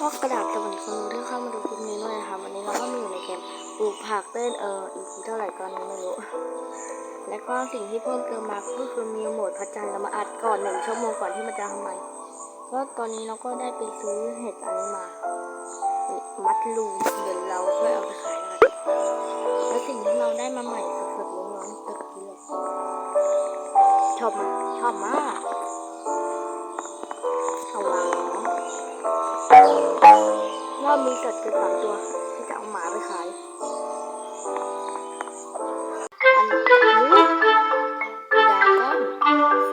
ก็กระดาษสวัสดีคนดูที่เข้ามาดูคลิปนี้ด้วยนะคะวันนี้เราก็มาอยู่ในเกมปลูกผักเต้นเอออีพีเท่าไหร่ก็ไม่รู้ แล้วก็สิ่งที่เพิ่มเติมมาก็คือมีโหมดพระจันทร์เรามาอัดก่อนหนึ่งชั่วโมงก่อนที่มันจะทำใหม่ก็ตอนนี้เราก็ได้ไปซื้อเห็ดอันนี้มา มัดลูเดี๋ยวเราค่อยเอาไปขายกันแล้วสิ่งที่เราได้มาใหม่สดๆร้อนๆตะกี้เลยชอบชอบมาก สัตว์อสามตัวที่จะเอาหมาไปขายอันนี้ดราก้อน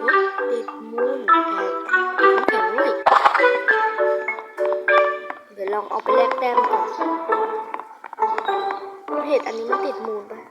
ฟุตติดมูนแอนติดน้ำแข็งด้วยเดี๋ยวลองเอาไปแลกแต้มก่อนเห็ดอันนี้มันติดมูนปะ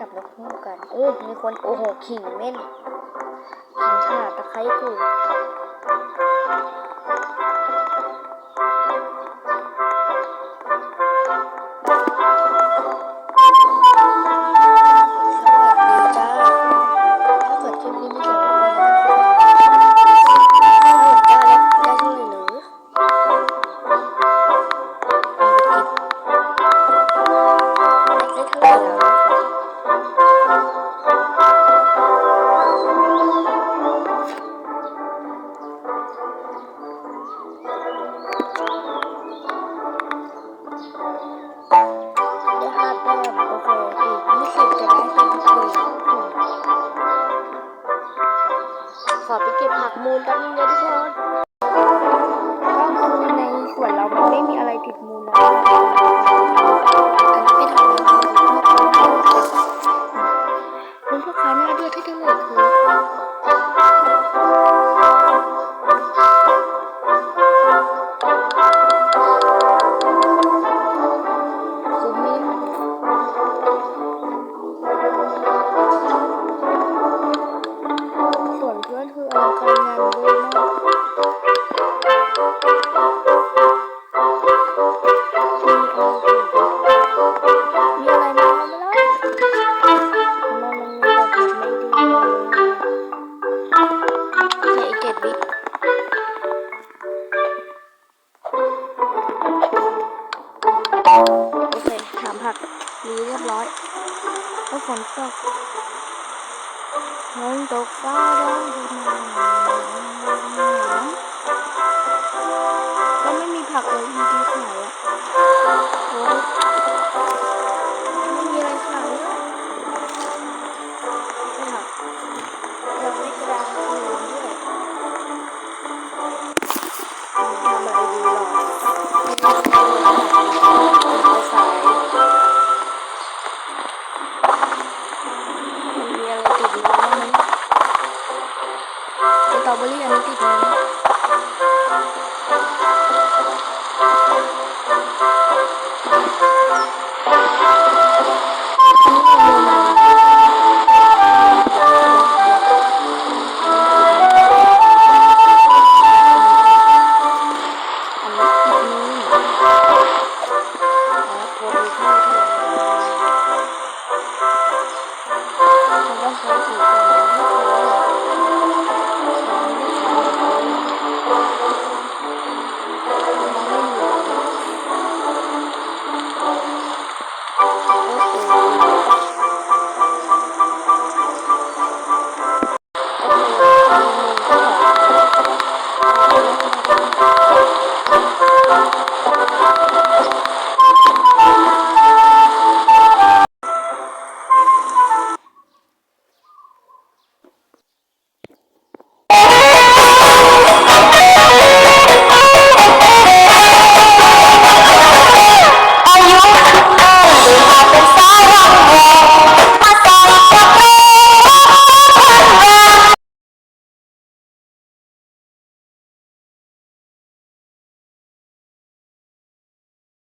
กับนกฮูกกันโอ้มีคนโอ้โหขิงเม่นขิงข่าตะไคร้กู ขอไปเก็บผักมูลแป๊บนึงนะทุกคนก็คือในสวนเรามันไม่มีอะไรติดมูลแล้ นตกฝนตกฟ้าร้องดูหนาวก็ไม่มีผักเลยดีดีขายอะโอ้ยไม่มีอะไรขายเลยไม่ผักเราไม่กระดาษคืนด้วยทำอะไรดีหรอ ส